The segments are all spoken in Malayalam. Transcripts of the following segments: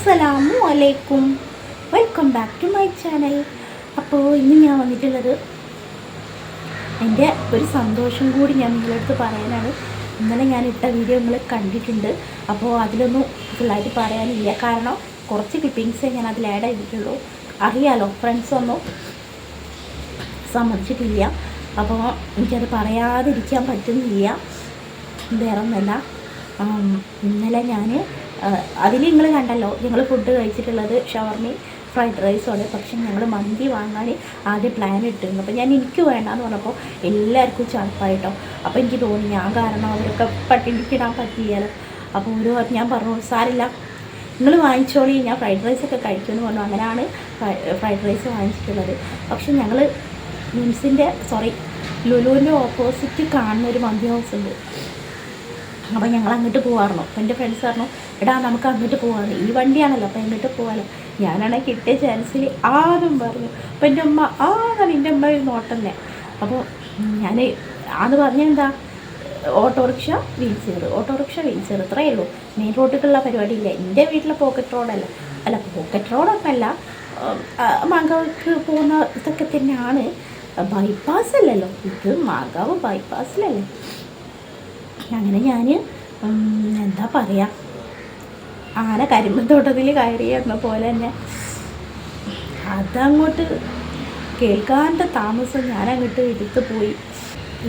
അസ്സലാമു അലൈക്കും. Welcome back to my channel അപ്പോൾ ഇന്ന് ഞാൻ വന്നിട്ടുള്ളത് എന്റെ ഒരു സന്തോഷം കൂടി ഞാൻ നിങ്ങളടുത്ത് പറയാനാണ്. ഇന്നലെ ഞാൻ ഇട്ട വീഡിയോ നിങ്ങൾ കണ്ടിട്ടുണ്ട്. അപ്പോൾ അതിലൊന്നും ഫുള്ളായിട്ട് പറയാനില്ല. കാരണം കുറച്ച് ക്ലിപ്പിങ്സേ ഞാൻ അതിൽ ആഡ് ചെയ്തിട്ടുള്ളൂ. അറിയാലോ ഫ്രണ്ട്സ് ഒന്നും സമ്മതിച്ചിട്ടില്ല. അപ്പോൾ എനിക്കത് പറയാതിരിക്കാൻ പറ്റുന്നില്ല. വേറെ ഒന്നല്ല ഇന്നലെ ഞാൻ അതിൽ നിങ്ങൾ കണ്ടല്ലോ ഞങ്ങൾ ഫുഡ് കഴിച്ചിട്ടുള്ളത് ഷവർമി ഫ്രൈഡ് റൈസോടെ പക്ഷെ ഞങ്ങൾ മന്തി വാങ്ങാൻ ആദ്യം പ്ലാൻ ഇട്ടിരുന്നു. അപ്പോൾ ഞാൻ എനിക്ക് വേണ്ടാന്ന് പറഞ്ഞപ്പോൾ എല്ലാവർക്കും ചടപ്പായിട്ടോ. അപ്പോൾ എനിക്ക് തോന്നി ഞാൻ കാരണം അവരൊക്കെ പട്ടിണിക്കിടാൻ പറ്റിയാലോ. അപ്പോൾ ഒരു ഞാൻ പറഞ്ഞു സാരില്ല നിങ്ങൾ വാങ്ങിച്ചോളി. ഞാൻ ഫ്രൈഡ് റൈസൊക്കെ കഴിക്കുമെന്ന് പറഞ്ഞു. അങ്ങനെയാണ് ഫ്രൈഡ് റൈസ് വാങ്ങിച്ചിട്ടുള്ളത്. പക്ഷെ ഞങ്ങൾ മിംസിന്റെ സോറി ലുലുവിന്റെ ഓപ്പോസിറ്റ് കാണുന്ന ഒരു മന്തി ഹൗസ് ഉണ്ട്. അപ്പോൾ ഞങ്ങൾ അങ്ങോട്ട് പോകാറുണ്ടോ അപ്പോൾ എന്റെ ഫ്രണ്ട്സ് പറഞ്ഞു എടാ നമുക്ക് അങ്ങോട്ട് പോകാമെന്ന് ഈ വണ്ടിയാണല്ലോ അപ്പം എങ്ങോട്ട് പോകാമല്ലോ ഞാനാണെങ്കിൽ കിട്ടിയ ചാൻസിൽ ആദ്യം പറഞ്ഞു. അപ്പം എന്റെ അമ്മ ആ എന്റെ അമ്മ ഒരു നോട്ടന്നെ. അപ്പോൾ ഞാൻ ആന്ന് പറഞ്ഞെന്താ auto rickshaw wheelchair auto rickshaw wheelchair ഇത്രയേ ഉള്ളൂ. മെയിൻ റോഡിലുള്ള പരിപാടിയില്ല എന്റെ വീട്ടിലെ പോക്കറ്റ് റോഡല്ല അല്ല. പോക്കറ്റ് റോഡൊന്നല്ല മാങ്കാവക്ക് പോകുന്ന ഇതൊക്കെ തന്നെയാണ്. ബൈപ്പാസ് അല്ലല്ലോ. ഇത് മാങ്കാവ് ബൈപ്പാസിലല്ലേ അങ്ങനെ ഞാൻ എന്താ പറയുക ആന കരിമ്പത്തോട്ടത്തിൽ കയറിയെന്ന പോലെ തന്നെ. അതങ്ങോട്ട് കേൾക്കാന്റെ താമസം ഞാൻ അങ്ങോട്ട് എടുത്ത് പോയി.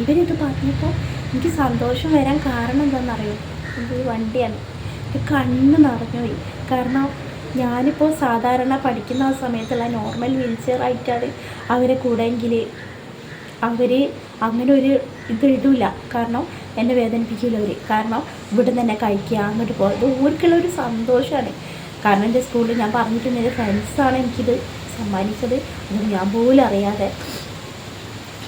ഇവരിത് പറഞ്ഞപ്പോൾ എനിക്ക് സന്തോഷം വരാൻ കാരണം എന്താണെന്നറിയോ ഇത് വണ്ടിയാണ്. കണ്ണ് നിറഞ്ഞുപോയി കാരണം ഞാനിപ്പോൾ സാധാരണ പഠിക്കുന്ന ആ സമയത്തുള്ള നോർമൽ വീൽ ചെയർ ആയിട്ടാണ് അവരെ കൂടെയെങ്കിൽ അവർ അങ്ങനെ ഒരു ഇത് ഇടില്ല കാരണം എന്നെ വേദനിപ്പിക്കില്ല അവർ കാരണം ഇവിടെ തന്നെ കഴിക്കുക അങ്ങോട്ട് പോകുക ഇത് ഓർക്കുള്ള ഒരു സന്തോഷമാണ് കാരണം എന്റെ സ്കൂളിൽ ഞാൻ പറഞ്ഞിട്ടുണ്ട് എന്റെ ഫ്രണ്ട്സാണ് എനിക്കിത് സമ്മാനിച്ചത്. അത് ഞാൻ പോലും അറിയാതെ.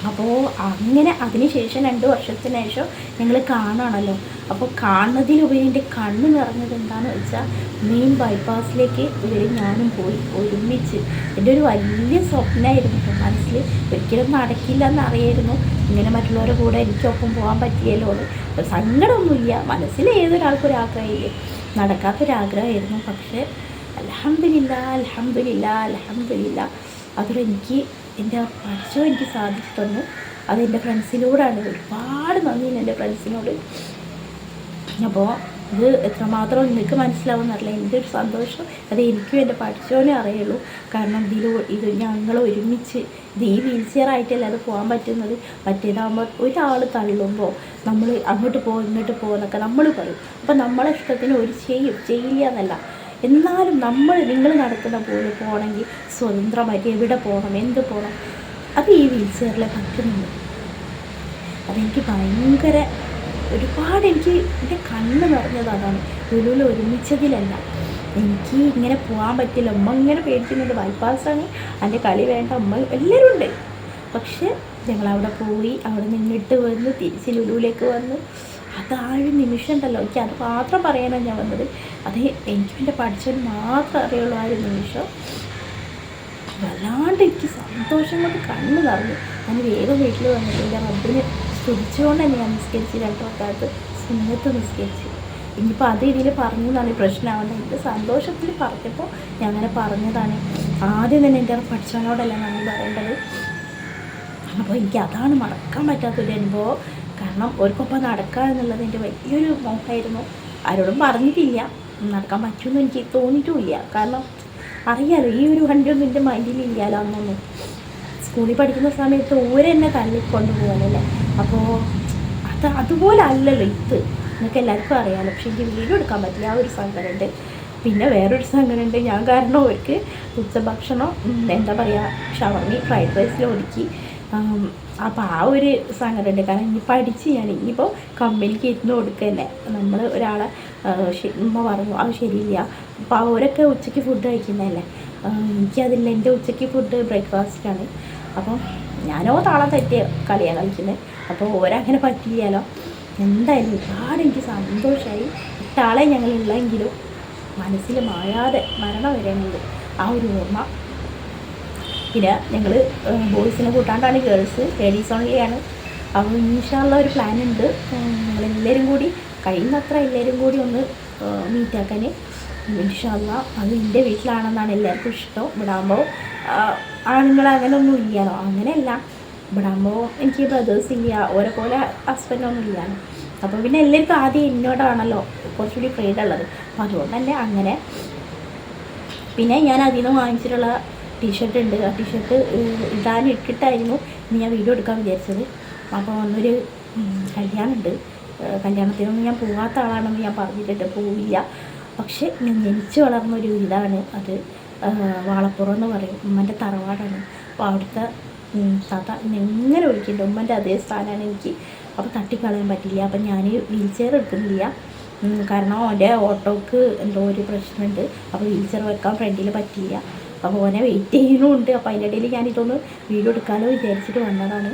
അപ്പോൾ അങ്ങനെ അതിന് ശേഷം രണ്ട് വർഷത്തിന് ശേഷം ഞങ്ങൾ കാണുകയാണല്ലോ അപ്പോൾ കാണുന്നതിലുപരി എന്റെ കണ്ണ് നിറഞ്ഞത് എന്താണെന്ന് വെച്ചാൽ മെയിൻ ബൈപ്പാസിലേക്ക് ഇവർ ഞാനും പോയി ഒരുമിച്ച്. എന്റെ ഒരു വലിയ സ്വപ്നമായിരുന്നു മനസ്സിൽ ഒരിക്കലും നടക്കില്ല എന്നറിയായിരുന്നു ഇങ്ങനെ മറ്റുള്ളവരുടെ കൂടെ എനിക്കൊപ്പം പോകാൻ പറ്റിയല്ലോ അത് സങ്കടമൊന്നുമില്ല. മനസ്സിൽ ഏതൊരാൾക്കും ആഗ്രഹമില്ലേ നടക്കാത്തൊരാഗ്രഹമായിരുന്നു. പക്ഷേ അലഹമില്ല അലഹമില്ല അലഹമില്ല അതിലെനിക്ക് എന്റെ പഠിച്ചോ എനിക്ക് സാധിച്ചു തന്നു. അത് എന്റെ ഫ്രണ്ട്സിനോടാണ് ഒരുപാട് നന്ദി എന്റെ ഫ്രണ്ട്സിനോട് അപ്പോൾ ഇത് എത്രമാത്രം നിങ്ങൾക്ക് മനസ്സിലാവുന്നറിയില്ല എന്റെ ഒരു സന്തോഷം. അത് എനിക്കും എന്റെ പഠിച്ചോനെ അറിയുള്ളൂ. കാരണം ഇതിൽ ഇത് ഞങ്ങൾ ഒരുമിച്ച് ഇത് ഈ വീൽ ചെയർ ആയിട്ടല്ല അത് പോകാൻ പറ്റുന്നത്? മറ്റേതാകുമ്പോൾ ഒരാൾ തള്ളുമ്പോൾ നമ്മൾ അങ്ങോട്ട് പോകും ഇങ്ങോട്ട് പോകുന്നൊക്കെ നമ്മൾ പറയും. അപ്പോൾ നമ്മളെ ഇഷ്ടത്തിന് ഒരു ചെയ്യും. ചെയ്യില്ല എന്നല്ല. എന്നാലും നമ്മൾ നിങ്ങൾ നടക്കുന്ന പോലെ പോകണമെങ്കിൽ സ്വതന്ത്രമായിട്ട് എവിടെ പോകണം? എന്ത് പോകണം? അത് ഈ വീൽ ചെയറിൽ പറ്റുന്നുണ്ട്. അതെനിക്ക് ഭയങ്കര ഒരുപാട് എനിക്ക് എന്റെ കണ്ണ് നിറഞ്ഞത് അതാണ്. ലുലുവിൽ ഒരുമിച്ചതിലല്ല. എനിക്ക് ഇങ്ങനെ പോകാൻ പറ്റില്ല. ഉമ്മ ഇങ്ങനെ പേടിക്കുന്നുണ്ട് ബൈപ്പാസാണ്. എന്റെ കളി വേണ്ട. ഉമ്മ എല്ലാവരും ഉണ്ട് പക്ഷെ ഞങ്ങൾ അവിടെ പോയി അവിടെ നിന്നിട്ട് വന്ന് തിരിച്ച് ലുലുവിലേക്ക് വന്ന് അത് ആ ഒരു നിമിഷം ഉണ്ടല്ലോ എനിക്ക് അത് മാത്രം പറയാനാണ് ഞാൻ വന്നത്. അത് എനിക്ക് എന്റെ പഠിച്ചവന് മാത്രം അറിയുള്ള ആ ഒരു നിമിഷം. വല്ലാണ്ട് എനിക്ക് സന്തോഷം കൊണ്ട് കണ്ണ് നിറഞ്ഞു. ഞാൻ വേഗം വീട്ടിൽ വന്നിട്ട് എന്റെ റബ്ബിന് സ്തുതിച്ചുകൊണ്ട് തന്നെ ഞാൻ നിസ്കരിച്ച് രണ്ട് വക്കാലത്ത് സുന്നത്ത് നിസ്കരിച്ചു. ഇനിയിപ്പോൾ അത് ഇതിൽ പറഞ്ഞു എന്നാണ് ഈ പ്രശ്നമാവേണ്ടത് എന്റെ സന്തോഷത്തിൽ പറഞ്ഞപ്പോൾ ഞാൻ അങ്ങനെ പറഞ്ഞതാണ്. ആദ്യം തന്നെ എന്റെ പഠിച്ചവനോടല്ല നന്ദി പറയേണ്ടത്? അപ്പോൾ എനിക്ക് അതാണ് മറക്കാൻ പറ്റാത്തൊരു അനുഭവം. കാരണം ഒരുക്കൊപ്പം നടക്കുക എന്നുള്ളത് എന്റെ വലിയൊരു മോഹമായിരുന്നു. ആരോടും പറഞ്ഞിട്ടില്ല. നടക്കാൻ പറ്റുമെന്ന് എനിക്ക് തോന്നിയിട്ടുമില്ല കാരണം അറിയാലോ ഈ ഒരു വണ്ടിയൊന്നും എന്റെ മൈൻഡിൽ ഇല്ലല്ലോ അന്നൊന്നും. സ്കൂളിൽ പഠിക്കുന്ന സമയത്ത് ഓരെന്നെ തള്ളിക്കൊണ്ട് പോകാനല്ലേ അപ്പോൾ അത് അതുപോലെ അല്ലല്ലോ ഇത്. നിങ്ങൾക്ക് എല്ലാവർക്കും അറിയാമല്ലോ പക്ഷെ എനിക്ക് വീഡിയോ എടുക്കാൻ പറ്റില്ല. ആ ഒരു സങ്കടമുണ്ട്. പിന്നെ വേറൊരു സങ്കടമുണ്ട്. ഞാൻ കാരണം അവർക്ക് ഉച്ചഭക്ഷണം എന്താ പറയുക ഷവർമി ഫ്രൈഡ് റൈസിൽ ഒതുക്കി. അപ്പോൾ ആ ഒരു സങ്കടമുണ്ട്. കാരണം ഇനി പഠിച്ച് ഞാൻ ഇനിയിപ്പോൾ കമ്പനിക്ക് ഇരുന്ന് കൊടുക്കുക തന്നെ നമ്മൾ ഒരാളെ ഉമ്മ പറഞ്ഞു അത് ശരിയില്ല. അപ്പോൾ അവരൊക്കെ ഉച്ചയ്ക്ക് ഫുഡ് കഴിക്കുന്നതല്ലേ? എനിക്കതില്ല. എന്റെ ഉച്ചയ്ക്ക് ഫുഡ് ബ്രേക്ക്ഫാസ്റ്റാണ് അപ്പം ഞാനോ താളം തെറ്റിയ കളിയാണ് കളിക്കുന്നത് അപ്പോൾ ഓരങ്ങനെ പറ്റിയാലോ എന്തായാലും ഒരുപാട് എനിക്ക് സന്തോഷമായി ഇട്ടാളെ ഞങ്ങളുള്ളെങ്കിലും മനസ്സിൽ മായാതെ മരണം വരെയുണ്ട് ആ ഒരു ഓർമ്മ. പിന്നെ ഞങ്ങൾ ബോയ്സിനെ കൂട്ടാണ്ടാണ് ഗേൾസ് ലേഡീസ് ഓൺലിയാണ്. അപ്പോൾ ഇൻഷാള്ള ഒരു പ്ലാൻ ഉണ്ട്. ഞങ്ങളെല്ലാവരും കൂടി കഴിയുന്നത്ര എല്ലാവരും കൂടി ഒന്ന് മീറ്റാക്കാൻ ഇൻഷാള്ള അത് എന്റെ വീട്ടിലാണെന്നാണ് എല്ലാവർക്കും ഇഷ്ടം. ഇവിടെ ആകുമ്പോൾ ആണുങ്ങൾ അങ്ങനെ ഒന്നും ഇല്ലല്ലോ. അങ്ങനെയല്ല. ഇവിടെ ആകുമ്പോൾ എനിക്ക് ബ്രദേഴ്സ് ഇല്ല. ഓരെ പോലെ ഹസ്ബൻഡൊന്നും ഇല്ല. അപ്പോൾ പിന്നെ എല്ലാവർക്കും ആദ്യം എന്നോടാണല്ലോ കുറച്ചുകൂടി ഫ്രീഡ് ഉള്ളത്. അപ്പോൾ അതുകൊണ്ട് തന്നെ അങ്ങനെ. പിന്നെ ഞാൻ അതിൽ നിന്ന് വാങ്ങിച്ചിട്ടുള്ള ടീഷർട്ട് ഉണ്ട്. ആ ടീഷർട്ട് ഇടാൻ ഇട്ടിട്ടായിരുന്നു ഇന്ന് ഞാൻ വീഡിയോ എടുക്കാൻ വിചാരിച്ചത്. അപ്പോൾ ഒന്നൊരു കല്യാണമുണ്ട്. കല്യാണത്തിനൊന്നും ഞാൻ പോകാത്ത ആളാണെന്ന് ഞാൻ പറഞ്ഞിട്ടുണ്ട് പോവില്ല. പക്ഷേ ഞാൻ ജനിച്ചു വളർന്ന ഒരു ഇതാണ് അത്. വാളപ്പുറം എന്ന് പറയും. ഉമ്മന്റെ തറവാടാണ്. അപ്പോൾ അവിടുത്തെ താത്ത എങ്ങനെ വിളിക്കുന്നുണ്ട് ഉമ്മന്റെ അതേ സ്ഥാനമാണ് എനിക്ക്. അപ്പോൾ തട്ടിക്കളയാൻ പറ്റില്ല. അപ്പം ഞാൻ വീൽ ചെയർ എടുക്കുന്നില്ല. കാരണം അവന്റെ ഓട്ടോക്ക് എന്തോ ഒരു പ്രശ്നമുണ്ട്. അപ്പോൾ വീൽ ചെയർ വെക്കാൻ ഫ്രണ്ടിൽ പറ്റില്ല അപ്പോൾ ഓനെ വെയിറ്റ് ചെയ്യുന്നുണ്ട്. അപ്പോൾ അതിന്റെ ഇടയിൽ ഞാനിതൊന്ന് വീഡിയോ എടുക്കാമല്ലോ വിചാരിച്ചിട്ട് വന്നതാണ്.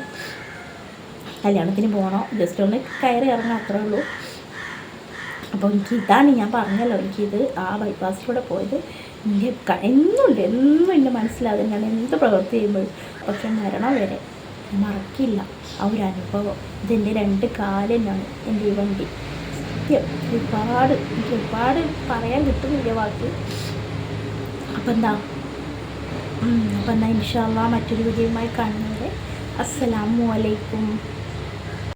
കല്യാണത്തിന് പോകണം ജസ്റ്റ് ഒന്ന് കയറി ഇറങ്ങാം അത്രേ ഉള്ളൂ. അപ്പോൾ എനിക്ക് ഇതാണ് ഞാൻ പറഞ്ഞല്ലോ എനിക്കിത് ആ ബൈപ്പാസിലൂടെ പോയത്. എന്റെ ക- എന്നുണ്ട് എന്നും എന്റെ മനസ്സിലാകും ഞാൻ എന്ത് പ്രവൃത്തി ചെയ്യുമ്പോഴും. പക്ഷെ മരണം വരെ മറക്കില്ല ആ ഒരു അനുഭവം. ഇതെന്റെ രണ്ട് കാലിനാണ് എന്റെ ഈ വണ്ടി. സത്യം ഒരുപാട് എനിക്ക് ഒരുപാട് പറയാൻ കിട്ടുന്നില്ല വാക്ക്. അപ്പം എന്താ? അപ്പം എന്നാൽ ഇൻഷാല്ല മറ്റൊരു വിജയമായി കാണുന്നവരെ അസ്സലാമു അലൈക്കും.